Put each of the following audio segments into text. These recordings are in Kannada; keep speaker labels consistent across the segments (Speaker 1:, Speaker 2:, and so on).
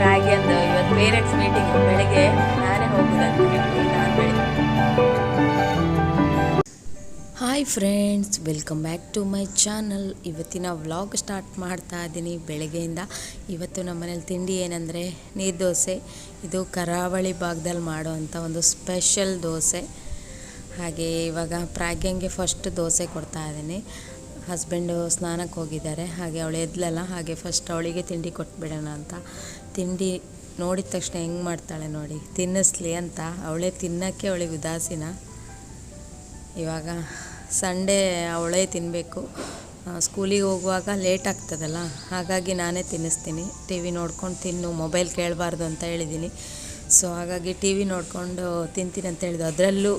Speaker 1: ರಾಗಿ ಅಂದು ಇವತ್ತು ಪೇರೆಂಟ್ಸ್ ಮೀಟಿಂಗ್ ಬೆಳಗ್ಗೆ ನಾನೇ ಹೋಗುದಂತ hi friends, welcome back to my channel. ಇವತ್ತಿನ ವ್ಲಾಗ್ ಸ್ಟಾರ್ಟ್ ಮಾಡ್ತಾ ಇದ್ದೀನಿ. ಬೆಳಗ್ಗೆಯಿಂದ ಇವತ್ತು ನಮ್ಮ ಮನೇಲಿ ತಿಂಡಿ ಏನಂದರೆ, ನೀರು ದೋಸೆ. ಇದು ಕರಾವಳಿ ಭಾಗದಲ್ಲಿ ಮಾಡುವಂಥ ಒಂದು ಸ್ಪೆಷಲ್ ದೋಸೆ. ಹಾಗೆ ಇವಾಗ ಪ್ರಾಗ್ಯಂಗೆ ಫಸ್ಟ್ ದೋಸೆ ಕೊಡ್ತಾ ಇದ್ದೀನಿ. ಹಸ್ಬೆಂಡು ಸ್ನಾನಕ್ಕೆ ಹೋಗಿದ್ದಾರೆ. ಹಾಗೆ ಅವಳು ಎದ್ಲಲ್ಲ, ಹಾಗೆ ಫಸ್ಟ್ ಅವಳಿಗೆ ತಿಂಡಿ ಕೊಟ್ಬಿಡೋಣ ಅಂತ. ತಿಂಡಿ ನೋಡಿದ ತಕ್ಷಣ ಹೆಂಗೆ ಮಾಡ್ತಾಳೆ ನೋಡಿ. ತಿನ್ನಿಸ್ಲಿ ಅಂತ. ಅವಳೇ ತಿನ್ನೋಕ್ಕೆ ಅವಳಿಗೆ ಉದಾಸೀನ. ಇವಾಗ ಸಂಡೇ ಅವಳೇ ತಿನ್ನಬೇಕು ಸ್ಕೂಲಿಗೆ ಹೋಗುವಾಗ ಲೇಟ್ ಆಗ್ತದಲ್ಲ, ಹಾಗಾಗಿ ನಾನೇ ತಿನ್ನಿಸ್ತೀನಿ. ಟಿ ವಿ ನೋಡ್ಕೊಂಡು ತಿನ್ನು, ಮೊಬೈಲ್ ಕೇಳಬಾರ್ದು ಅಂತ ಹೇಳಿದ್ದೀನಿ. ಸೊ, ಹಾಗಾಗಿ ಟಿ ವಿ ನೋಡಿಕೊಂಡು ತಿಂತೀನಿ ಅಂತ ಹೇಳಿದ್ದು. ಅದರಲ್ಲೂ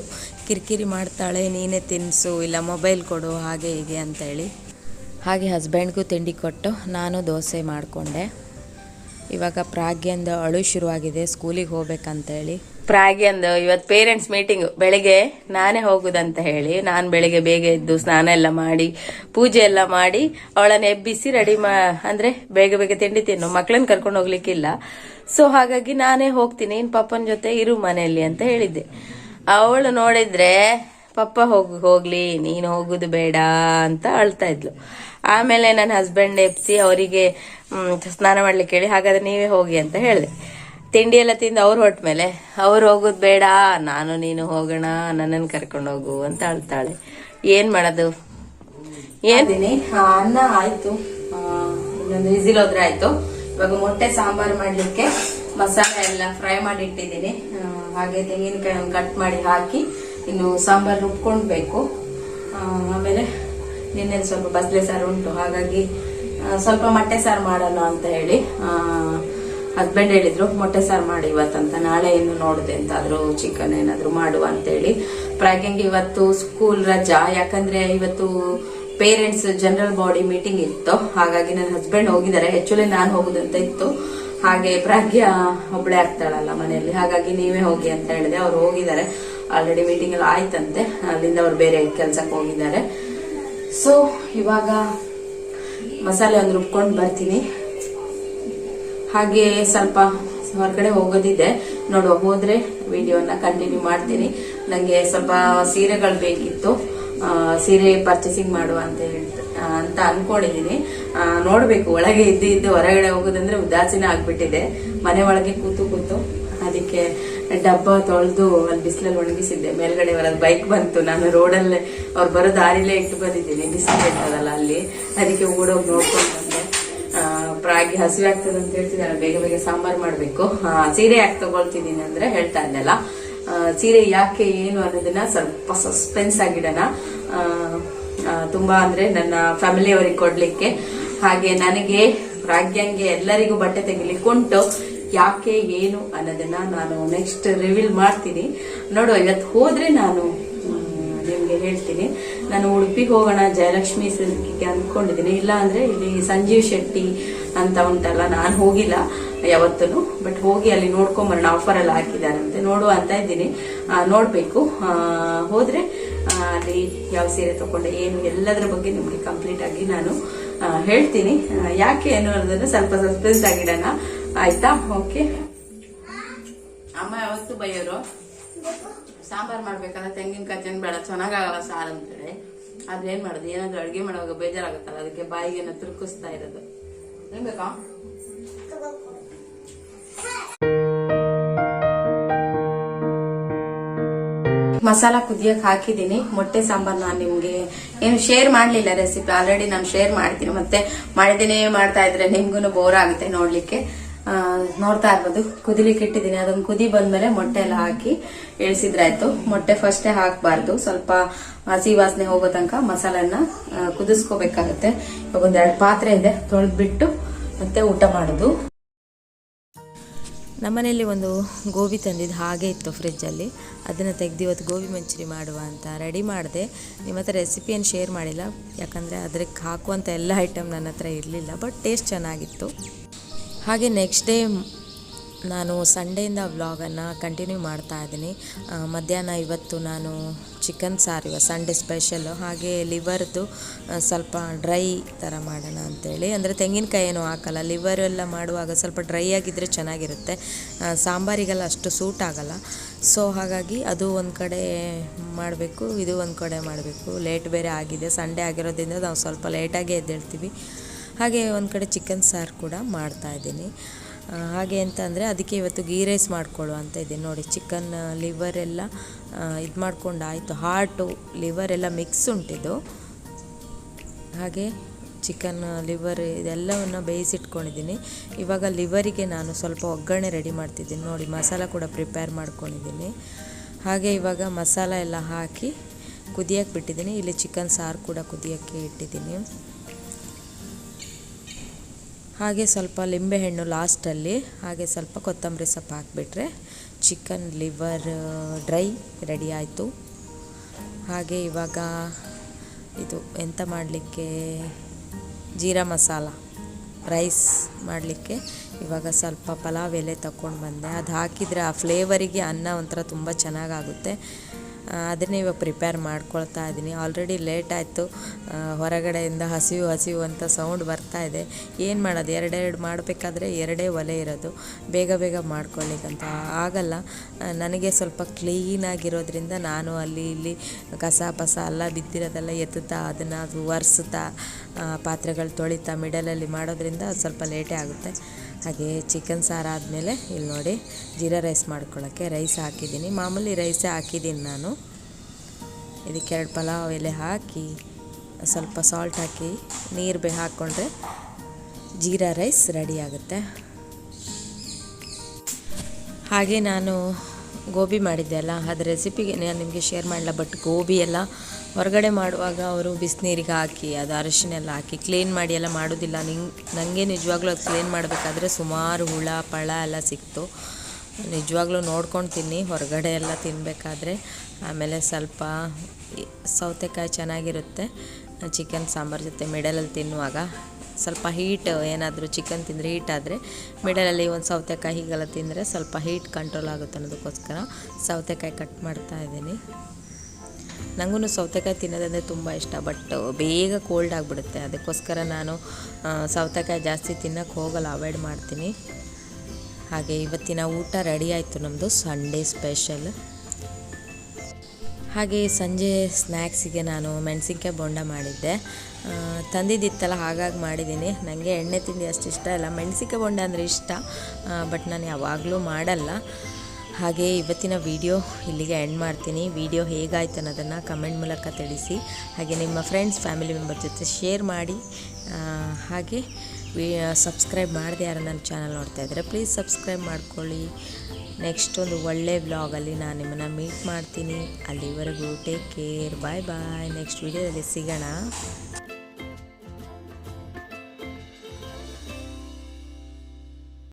Speaker 1: ಕಿರಿಕಿರಿ ಮಾಡ್ತಾಳೆ, ನೀನೇ ತಿನ್ನಿಸು ಇಲ್ಲ ಮೊಬೈಲ್ ಕೊಡು, ಹಾಗೆ ಹೀಗೆ ಅಂತೇಳಿ ಹಾಗೆ ಹಸ್ಬೆಂಡ್ಗೂ ತಿಂಡಿ ಕೊಟ್ಟು ನಾನು ದೋಸೆ ಮಾಡಿಕೊಂಡೆ. ಇವಾಗ ಪ್ರಾಗ್ಯಂದು ಅಳು ಶುರುವಾಗಿದೆ, ಸ್ಕೂಲಿಗೆ ಹೋಗ್ಬೇಕಂತೇಳಿ ಪ್ರಾಗ್ಯಂದು ಇವತ್ತು ಪೇರೆಂಟ್ಸ್ ಮೀಟಿಂಗ್ ಬೆಳಿಗ್ಗೆ ನಾನೇ ಹೋಗುದಂತ ಹೇಳಿ ನಾನು ಬೆಳಿಗ್ಗೆ ಬೇಗ ಎದ್ದು ಸ್ನಾನ ಎಲ್ಲ ಮಾಡಿ, ಪೂಜೆ ಎಲ್ಲ ಮಾಡಿ ಅವಳನ್ನ ಎಬ್ಬಿಸಿ ರೆಡಿ ಮಾ, ಅಂದ್ರೆ ಬೇಗ ಬೇಗ ತಿಂಡಿ ತಿನ್ನು ಮಕ್ಕಳನ್ನ ಕರ್ಕೊಂಡು ಹೋಗ್ಲಿಕ್ಕಿಲ್ಲ. ಸೊ ಹಾಗಾಗಿ ನಾನೇ ಹೋಗ್ತೀನಿ, ಇನ್ ಪಪ್ಪನ ಜೊತೆ ಇರು ಮನೆಯಲ್ಲಿ ಅಂತ ಹೇಳಿದ್ದೆ. ಅವಳು ನೋಡಿದ್ರೆ, ಪಪ್ಪ ಹೋಗ್, ಹೋಗ್ಲಿ, ನೀನು ಹೋಗುದು ಬೇಡ ಅಂತ ಅಳ್ತಾ ಇದ್ಲು. ಆಮೇಲೆ ನನ್ನ ಹಸ್ಬೆಂಡ್ ಎಪ್ಸಿ ಅವರಿಗೆ ಸ್ನಾನ ಮಾಡ್ಲಿಕ್ಕೆ ಹೇಳಿ, ಹಾಗಾದ್ರೆ ನೀವೇ ಹೋಗಿ ಅಂತ ಹೇಳಿದೆ. ತಿಂಡಿ ಎಲ್ಲ ತಿಂದು ಅವ್ರು ಹೊಟ್ಟ ಮೇಲೆ ಅವ್ರು ಹೋಗೋದು ಬೇಡ, ನಾನು ನೀನು ಹೋಗೋಣ ನನ್ನನ್ನು ಕರ್ಕೊಂಡು ಹೋಗು ಅಂತ ಅಳ್ತಾಳೆ. ಏನ್ ಮಾಡೋದು? ಏನಿನಿ ಅನ್ನ ಆಯ್ತು. ಇನ್ನೊಂದು ಹೋದ್ರೆ ಆಯ್ತು. ಇವಾಗ ಮೊಟ್ಟೆ ಸಾಂಬಾರ್ ಮಾಡ್ಲಿಕ್ಕೆ ಮಸಾಲೆ ಎಲ್ಲ ಫ್ರೈ ಮಾಡಿ ಇಟ್ಟಿದ್ದೀನಿ ಹಾಗೆ ತೆಂಗಿನಕಾಯಿ ಕಟ್ ಮಾಡಿ ಹಾಕಿ ಇನ್ನು ಸಾಂಬಾರ್ ರುಬ್ಕೊಂಡ್ಬೇಕು. ಆಮೇಲೆ ನಿನ್ನೆ ಸ್ವಲ್ಪ ಬಸಳೆ ಸಾರು ಉಂಟು. ಹಾಗಾಗಿ ಸ್ವಲ್ಪ ಮೊಟ್ಟೆ ಸಾರು ಮಾಡೋಣ ಅಂತ ಹೇಳಿ. ಹಸ್ಬೆಂಡ್ ಹೇಳಿದ್ರು, ಮೊಟ್ಟೆ ಸಾರು ಮಾಡಿ ಇವತ್ತಂತ, ನಾಳೆ ಏನು ನೋಡಿದೆ ಅಂತಾದ್ರೂ ಚಿಕನ್ ಏನಾದ್ರು ಮಾಡುವ ಅಂತ ಹೇಳಿ ಪ್ರಾಗ್ಯಂಗೆ ಇವತ್ತು ಸ್ಕೂಲ್ ರಜಾ, ಯಾಕಂದ್ರೆ ಇವತ್ತು ಪೇರೆಂಟ್ಸ್ ಜನರಲ್ ಬಾಡಿ ಮೀಟಿಂಗ್ ಇತ್ತು. ಹಾಗಾಗಿ ನನ್ನ ಹಸ್ಬೆಂಡ್ ಹೋಗಿದ್ದಾರೆ. ಆಕ್ಚುಲಿ ನಾನು ಹೋಗುದಂತ ಇತ್ತು. ಹಾಗೆ ಪ್ರಾಗ್ಯ ಒಬ್ಳೆ ಆಗ್ತಾಳಲ್ಲ ಮನೆಯಲ್ಲಿ. ಹಾಗಾಗಿ ನೀವೇ ಹೋಗಿ ಅಂತ ಹೇಳಿದೆ. ಅವ್ರು ಹೋಗಿದ್ದಾರೆ. ಆಲ್ರೆಡಿ ಮೀಟಿಂಗ್ ಎಲ್ಲ ಆಯ್ತಂತೆ. ಅಲ್ಲಿಂದ ಅವ್ರು ಬೇರೆ ಕೆಲ್ಸಕ್ಕೆ ಹೋಗಿದ್ದಾರೆ. ಸೊ ಇವಾಗ ಮಸಾಲೆ ಒಂದು ರುಬ್ಕೊಂಡು ಬರ್ತೀನಿ. ಹಾಗೆ ಸ್ವಲ್ಪ ಹೊರಗಡೆ ಹೋಗೋದಿದೆ. ನೋಡುವ, ಹೋದ್ರೆ ವಿಡಿಯೋನ ಕಂಟಿನ್ಯೂ ಮಾಡ್ತೀನಿ. ನನಗೆ ಸ್ವಲ್ಪ ಸೀರೆಗಳು ಬೇಕಿತ್ತು. ಸೀರೆ ಪರ್ಚೇಸಿಂಗ್ ಮಾಡುವ ಅಂತ ಅಂತ ಅನ್ಕೊಂಡಿದೀನಿ. ನೋಡಬೇಕು ನೋಡ್ಬೇಕು, ಒಳಗೆ ಇದ್ದು ಇದ್ದು ಹೊರಗಡೆ ಹೋಗೋದಂದ್ರೆ ಉದಾಸೀನ ಆಗ್ಬಿಟ್ಟಿದೆ. ಮನೆ ಒಳಗೆ ಕೂತು ಕೂತು ಅದಕ್ಕೆ ಡಬ್ಬ ತೊಳೆದು ಅಲ್ಲಿ ಬಿಸಿಲಲ್ಲಿ ಒಣಗಿಸಿದ್ದೆ. ಮೇಲ್ಗಡೆ ಹೊರಗೆ ಬೈಕ್ ಬಂತು. ನಾನು ರೋಡಲ್ಲೇ ಅವ್ರು ಬರೋ ದಾರಿಲೇ ಇಟ್ಟು ಬಂದಿದ್ದೀನಿ. ಬಿಸಿಲು ಇರ್ತದಲ್ಲ ಅಲ್ಲಿ. ಅದಕ್ಕೆ ಓಡೋಗಿ ನೋಡ್ಕೊಂಡು ಪ್ರಾಗಿ ಹಸಿವೆ ಆಗ್ತದೆ ಅಂತ ಹೇಳ್ತಿದ್ದಾರೆ ಬೇಗ ಬೇಗ ಸಾಂಬಾರ್ ಮಾಡ್ಬೇಕು. ಸೀರೆ ಯಾಕೆ ತಗೊಳ್ತಿದ್ದೀನಿ ಅಂದ್ರೆ ಹೇಳ್ತಾ ಇದ್ದಲ್ಲ ಸೀರೆ ಯಾಕೆ ಏನು ಅನ್ನೋದನ್ನ ಸ್ವಲ್ಪ ಸಸ್ಪೆನ್ಸ್ ಆಗಿಡೋಣ. ತುಂಬಾ ಅಂದ್ರೆ ನನ್ನ ಫ್ಯಾಮಿಲಿಯವರಿಗೆ ಕೊಡ್ಲಿಕ್ಕೆ. ಹಾಗೆ ನನಗೆ ಪ್ರಾಗ್ಯಂಗೆ ಎಲ್ಲರಿಗೂ ಬಟ್ಟೆ ತೆಗಿಲಿಕ್ಕೆ ಉಂಟು. ಯಾಕೆ, ಏನು ಅನ್ನೋದನ್ನ ನಾನು ನೆಕ್ಸ್ಟ್ ರಿವೀಲ್ ಮಾಡ್ತೀನಿ. ನೋಡುವ, ಇವತ್ತು ಹೋದ್ರೆ ನಾನು ನಿಮ್ಗೆ ಹೇಳ್ತೀನಿ. ನಾನು ಉಡುಪಿಗೆ ಹೋಗೋಣ, ಜಯಲಕ್ಷ್ಮಿ ಸಿಲ್ಕಿಗೆ ಅಂದ್ಕೊಂಡಿದ್ದೀನಿ. ಇಲ್ಲ ಅಂದ್ರೆ ಇಲ್ಲಿ ಸಂಜೀವ್ ಶೆಟ್ಟಿ ಅಂತ ಉಂಟಲ್ಲ, ನಾನು ಹೋಗಿಲ್ಲ ಯಾವತ್ತೂ ಬಟ್ ಹೋಗಿ ಅಲ್ಲಿ ನೋಡ್ಕೊಂಬರೋಣ ಆಫರ್ ಎಲ್ಲ ಹಾಕಿದಾರಂತೆ ನೋಡುವ ಅಂತ ಇದ್ದೀನಿ. ನೋಡಬೇಕು. ಹೋದ್ರೆ ಅಲ್ಲಿ ಯಾವ ಸೀರೆ ತಗೊಂಡೆ ಏನು, ಎಲ್ಲದರ ಬಗ್ಗೆ ನಿಮಗೆ ಕಂಪ್ಲೀಟ್ ಆಗಿ ನಾನು ಹೇಳ್ತೀನಿ. ಯಾಕೆ ಯಾಕೆ ಅನ್ನೋದನ್ನು ಸ್ವಲ್ಪ ಸಸ್ಪೆನ್ಸ್ ಆಗಿಡೋಣ. ಆಯ್ತಾ? ಓಕೆ ಅಮ್ಮ, ಯಾವತ್ತು ಬೈಯೋರು? ಸಾಂಬಾರ್ ಮಾಡ್ಬೇಕಾದ್ರೆ ತೆಂಗಿನಕಾಯಿ ಚೆಂದ ಬೇಡ ಚೆನ್ನಾಗಾಗಲ್ಲ ಸಾರು ಅಂತೇಳಿ. ಆದ್ರೆ ಏನ್ ಮಾಡೋದು? ಏನಾದ್ರು ಅಡ್ಗೆ ಮಾಡುವಾಗ ಬೇಜಾರಾಗುತ್ತಲ್ಲ, ಅದಕ್ಕೆ ಬಾಯಿಗೆ ತುರುಕಿಸ್ತಾ ಇರೋದು. ಮಸಾಲ ಕುದಿಯಕ್ ಹಾಕಿದ್ದೀನಿ, ಮೊಟ್ಟೆ ಸಾಂಬಾರ್ ನಾನು ನಿಮ್ಗೆ ಏನು ಶೇರ್ ಮಾಡ್ಲಿಲ್ಲ ರೆಸಿಪಿ ಆಲ್ರೆಡಿ ನಾನು ಶೇರ್ ಮಾಡ್ತೀನಿ. ಮತ್ತೆ ಮಾಡಿದಿನೇ, ಮಾಡ್ತಾ ಇದ್ರೆ ನಿಮ್ಗೂ ಬೋರ್ ಆಗುತ್ತೆ ನೋಡ್ಲಿಕ್ಕೆ. ನೋಡ್ತಾ ಇರ್ಬೋದು. ಕುದಿಲಿಕ್ಕೆ ಇಟ್ಟಿದ್ದೀನಿ. ಅದನ್ನ ಕುದಿ ಬಂದ್ಮೇಲೆ ಮೊಟ್ಟೆ ಎಲ್ಲ ಹಾಕಿ ಇಳಿಸಿದ್ರಾಯ್ತು ಮೊಟ್ಟೆ ಫಸ್ಟೇ ಹಾಕಬಾರ್ದು. ಸ್ವಲ್ಪ ಹಸಿ ವಾಸನೆ ಹೋಗೋ ತನಕ ಮಸಾಲೆನ ಕುದಿಸ್ಕೋಬೇಕಾಗತ್ತೆ. ಇವಾಗ ಒಂದೆರಡು ಪಾತ್ರೆ ಇದೆ. ತೊಳೆದ್ಬಿಟ್ಟು ಮತ್ತೆ ಊಟ ಮಾಡೋದು. ನಮ್ಮನೇಲಿ ಒಂದು ಗೋಬಿ ತಂದಿದ್ದು ಹಾಗೆ ಇತ್ತು ಫ್ರಿಜ್ಜಲ್ಲಿ ಅದನ್ನು ತೆಗೆದು ಇವತ್ತು ಗೋಬಿ ಮಂಚೂರಿ ಮಾಡುವ ಅಂತ ರೆಡಿ ಮಾಡಿದೆ. ನಿಮ್ಮ ಹತ್ರ ರೆಸಿಪಿಯನ್ನು ಶೇರ್ ಮಾಡಿಲ್ಲ. ಯಾಕಂದರೆ ಅದಕ್ಕೆ ಹಾಕುವಂಥ ಎಲ್ಲ ಐಟಮ್ ನನ್ನ ಹತ್ರ ಇರಲಿಲ್ಲ ಬಟ್ ಟೇಸ್ಟ್ ಚೆನ್ನಾಗಿತ್ತು. ಹಾಗೆ ನೆಕ್ಸ್ಟ್ ಡೇ ನಾನು ಸಂಡೆಯಿಂದ ವ್ಲಾಗನ್ನು ಕಂಟಿನ್ಯೂ ಮಾಡ್ತಾ ಇದ್ದೀನಿ. ಮಧ್ಯಾಹ್ನ ಇವತ್ತು ನಾನು ಚಿಕನ್ ಸಾರು ಸಂಡೇ ಸ್ಪೆಷಲ್ಲು ಹಾಗೆ ಲಿವರ್ದು ಸ್ವಲ್ಪ ಡ್ರೈ ಥರ ಮಾಡೋಣ ಅಂತೇಳಿ. ಅಂದರೆ ತೆಂಗಿನಕಾಯಿ ಏನೂ ಹಾಕಲ್ಲ ಲಿವರ್ ಎಲ್ಲ ಮಾಡುವಾಗ ಸ್ವಲ್ಪ ಡ್ರೈ ಆಗಿದ್ದರೆ ಚೆನ್ನಾಗಿರುತ್ತೆ. ಸಾಂಬಾರಿಗೆಲ್ಲ ಅಷ್ಟು ಸೂಟ್ ಆಗಲ್ಲ. ಸೊ ಹಾಗಾಗಿ ಅದು ಒಂದು ಕಡೆ ಮಾಡಬೇಕು, ಇದು ಒಂದು ಕಡೆ ಮಾಡಬೇಕು. ಲೇಟ್ ಬೇರೆ ಆಗಿದೆ. ಸಂಡೇ ಆಗಿರೋದ್ರಿಂದ ನಾವು ಸ್ವಲ್ಪ ಲೇಟಾಗೇ ಎದ್ದೇಳ್ತೀವಿ. ಹಾಗೆ ಒಂದು ಕಡೆ ಚಿಕನ್ ಸಾರು ಕೂಡ ಮಾಡ್ತಾ ಇದ್ದೀನಿ. ಹಾಗೆ ಅಂತ ಅಂದರೆ ಅದಕ್ಕೆ ಇವತ್ತು ಗೀ ರೈಸ್ ಮಾಡ್ಕೊಳ್ಳು ಅಂತ ಇದ್ದೀನಿ. ನೋಡಿ ಚಿಕನ್ ಲಿವರ್ ಎಲ್ಲ ಇದು ಮಾಡ್ಕೊಂಡು ಆಯಿತು. ಹಾರ್ಟು ಲಿವರ್ ಎಲ್ಲ ಮಿಕ್ಸ್ ಉಂಟಿದ್ದು. ಹಾಗೆ ಚಿಕನ್ ಲಿವರ್ ಇದೆಲ್ಲವನ್ನು ಬೇಯಿಸಿಟ್ಕೊಂಡಿದ್ದೀನಿ. ಇವಾಗ ಲಿವರಿಗೆ ನಾನು ಸ್ವಲ್ಪ ಒಗ್ಗರಣೆ ರೆಡಿ ಮಾಡ್ತಿದ್ದೀನಿ. ನೋಡಿ, ಮಸಾಲ ಕೂಡ ಪ್ರಿಪೇರ್ ಮಾಡ್ಕೊಂಡಿದ್ದೀನಿ. ಹಾಗೆ ಇವಾಗ ಮಸಾಲ ಎಲ್ಲ ಹಾಕಿ ಕುದಿಯಕ್ಕೆ ಬಿಟ್ಟಿದ್ದೀನಿ. ಇಲ್ಲಿ ಚಿಕನ್ ಸಾರು ಕೂಡ ಕುದಿಯೋಕ್ಕೆ ಇಟ್ಟಿದ್ದೀನಿ. ಹಾಗೆ ಸ್ವಲ್ಪ ಲಿಂಬೆಹಣ್ಣು ಲಾಸ್ಟಲ್ಲಿ ಹಾಗೆ ಸ್ವಲ್ಪ ಕೊತ್ತಂಬರಿ ಸೊಪ್ಪು ಹಾಕಿಬಿಟ್ರೆ ಚಿಕನ್ ಲಿವರ್ ಡ್ರೈ ರೆಡಿ ಆಯಿತು. ಹಾಗೆ ಇವಾಗ ಇದು ಎಂತ ಮಾಡಲಿಕ್ಕೆ? ಜೀರಾ ಮಸಾಲ ರೈಸ್ ಮಾಡಲಿಕ್ಕೆ ಇವಾಗ ಸ್ವಲ್ಪ ಪಲಾವ್ ಎಲೆ ತಗೊಂಡು ಬಂದೆ. ಅದು ಹಾಕಿದರೆ ಆ ಫ್ಲೇವರಿಗೆ ಅನ್ನ ಒಂಥರ ತುಂಬ ಚೆನ್ನಾಗಾಗುತ್ತೆ. ಅದನ್ನೇ ಇವಾಗ ಪ್ರಿಪೇರ್ ಮಾಡ್ಕೊಳ್ತಾ ಇದ್ದೀನಿ ಆಲ್ರೆಡಿ ಲೇಟ್ ಆಯಿತು. ಹೊರಗಡೆಯಿಂದ ಹಸಿವು ಹಸಿವು ಅಂತ ಸೌಂಡ್ ಬರ್ತಾ ಇದೆ. ಏನು ಮಾಡೋದು? ಎರಡೆರಡು ಮಾಡಬೇಕಾದ್ರೆ ಎರಡೇ ಒಲೆ ಇರೋದು. ಬೇಗ ಬೇಗ ಮಾಡ್ಕೊಳ್ಳಿಕ್ಕಂತ. ಆಗಲ್ಲ. ನನಗೆ ಸ್ವಲ್ಪ ಕ್ಲೀನಾಗಿರೋದ್ರಿಂದ ನಾನು ಅಲ್ಲಿ ಇಲ್ಲಿ ಕಸ ಪಸ ಎಲ್ಲ ಬಿದ್ದಿರೋದೆಲ್ಲ ಎತ್ತುತ್ತಾ, ಅದನ್ನು ಅದು ಒರೆಸುತ್ತಾ ಪಾತ್ರೆಗಳು ತೊಳಿತಾ ಮಿಡಲಲ್ಲಿ ಮಾಡೋದ್ರಿಂದ ಸ್ವಲ್ಪ ಲೇಟೇ ಆಗುತ್ತೆ. ಹಾಗೆ ಚಿಕನ್ ಸಾರು ಆದಮೇಲೆ ಇಲ್ಲಿ ನೋಡಿ ಜೀರಾ ರೈಸ್ ಮಾಡ್ಕೊಳ್ಳೋಕ್ಕೆ ರೈಸ್ ಹಾಕಿದ್ದೀನಿ. ಮಾಮೂಲಿ ರೈಸೇ ಹಾಕಿದ್ದೀನಿ ನಾನು. ಇದಕ್ಕೆ ಎರಡು ಪಲಾವ್ ಎಲೆ ಹಾಕಿ, ಸ್ವಲ್ಪ ಸಾಲ್ಟ್ ಹಾಕಿ, ನೀರು ಬೇ, ಹಾಕ್ಕೊಂಡ್ರೆ ಜೀರಾ ರೈಸ್ ರೆಡಿ ಆಗುತ್ತೆ. ಹಾಗೆ ನಾನು ಗೋಬಿ ಮಾಡಿದ್ದೆ ಅಲ್ಲ ಅದು ರೆಸಿಪಿಗೆ ನಾನು ನಿಮಗೆ ಶೇರ್ ಮಾಡಲ್ಲ ಬಟ್ ಗೋಬಿ ಎಲ್ಲ ಹೊರಗಡೆ ಮಾಡುವಾಗ ಅವರು ಬಿಸಿನೀರಿಗೆ ಹಾಕಿ, ಅದು ಅರಶಿನೆಲ್ಲ ಹಾಕಿ ಕ್ಲೀನ್ ಮಾಡಿ ಎಲ್ಲ ಮಾಡೋದಿಲ್ಲ. ನಿಂಗೆ ನನಗೆ ನಿಜವಾಗ್ಲೂ ಅದು ಕ್ಲೀನ್ ಮಾಡಬೇಕಾದ್ರೆ ಸುಮಾರು ಹುಳ, ಪಳ ಎಲ್ಲ ಸಿಕ್ತು. ನಿಜವಾಗ್ಲೂ ನೋಡ್ಕೊಂಡು ತಿನ್ನಿ, ಹೊರಗಡೆ ಎಲ್ಲ ತಿನ್ನಬೇಕಾದ್ರೆ ಆಮೇಲೆ ಸ್ವಲ್ಪ ಸೌತೆಕಾಯಿ ಚೆನ್ನಾಗಿರುತ್ತೆ, ಚಿಕನ್ ಸಾಂಬಾರ್ ಜೊತೆ ಮಿಡಲಲ್ಲಿ ತಿನ್ನುವಾಗ. ಸ್ವಲ್ಪ ಹೀಟ್, ಏನಾದರೂ ಚಿಕನ್ ತಿಂದರೆ ಹೀಟ್ ಆದರೆ ಮಿಡಲಲ್ಲಿ ಒಂದು ಸೌತೆಕಾಯಿ ಹೀಗೆಲ್ಲ ತಿಂದರೆ ಸ್ವಲ್ಪ ಹೀಟ್ ಕಂಟ್ರೋಲ್ ಆಗುತ್ತೆ ಅನ್ನೋದಕ್ಕೋಸ್ಕರ ಸೌತೆಕಾಯಿ ಕಟ್ ಮಾಡ್ತಾ ಇದ್ದೀನಿ. ನನಗೂ ಸೌತೆಕಾಯಿ ತಿನ್ನೋದಂದರೆ ತುಂಬ ಇಷ್ಟ ಬಟ್ ಬೇಗ ಕೋಲ್ಡ್ ಆಗಿಬಿಡುತ್ತೆ. ಅದಕ್ಕೋಸ್ಕರ ನಾನು ಸೌತೆಕಾಯಿ ಜಾಸ್ತಿ ತಿನ್ನೋಕ್ಕೆ ಹೋಗಲ್ಲ ಅವಾಯ್ಡ್ ಮಾಡ್ತೀನಿ. ಹಾಗೆ ಇವತ್ತಿನ ಊಟ ರೆಡಿ ಆಯಿತು ನಮ್ಮದು ಸಂಡೇ ಸ್ಪೆಷಲ್ ಹಾಗೆ ಸಂಜೆ ಸ್ನ್ಯಾಕ್ಸಿಗೆ ನಾನು ಮೆಣಸಿನ್ಕಾಯಿ ಬೋಂಡ ಮಾಡಿದ್ದೆ. ತಂದಿದ್ದಿತ್ತಲ್ಲ, ಹಾಗಾಗಿ ಮಾಡಿದ್ದೀನಿ. ನನಗೆ ಎಣ್ಣೆ ತಿಂಡಿ ಅಷ್ಟು ಇಷ್ಟ ಇಲ್ಲ. ಮೆಣಸಿನ್ಕಾಯಿ ಬೋಂಡ ಅಂದರೆ ಇಷ್ಟ ಬಟ್ ನಾನು ಯಾವಾಗಲೂ ಮಾಡಲ್ಲ. ಹಾಗೆ ಇವತ್ತಿನ ವಿಡಿಯೋ ಇಲ್ಲಿಗೆ ಎಂಡ್ ಮಾಡ್ತೀನಿ. ವಿಡಿಯೋ ಹೇಗಾಯ್ತು ಅನ್ನೋದನ್ನು ಕಮೆಂಟ್ ಮೂಲಕ ತಿಳಿಸಿ. ಹಾಗೆ ನಿಮ್ಮ ಫ್ರೆಂಡ್ಸ್ ಫ್ಯಾಮಿಲಿ ಮೆಂಬರ್ ಜೊತೆ ಶೇರ್ ಮಾಡಿ. ಹಾಗೆ, ವಿ ಸಬ್ಸ್ಕ್ರೈಬ್ ಮಾಡಿದೆ ಯಾರು ನನ್ನ ಚಾನಲ್ ನೋಡ್ತಾ ಪ್ಲೀಸ್ ಸಬ್ಸ್ಕ್ರೈಬ್ ಮಾಡ್ಕೊಳ್ಳಿ. ನೆಕ್ಸ್ಟ್ ಒಂದು ಒಳ್ಳೆ ಬ್ಲಾಗಲ್ಲಿ ನಾನು ನಿಮ್ಮನ್ನು ಮೀಟ್ ಮಾಡ್ತೀನಿ. ಅಲ್ಲಿವರೆಗೂ take care bye bye next ವಿಡಿಯೋದಲ್ಲಿ ಸಿಗೋಣ.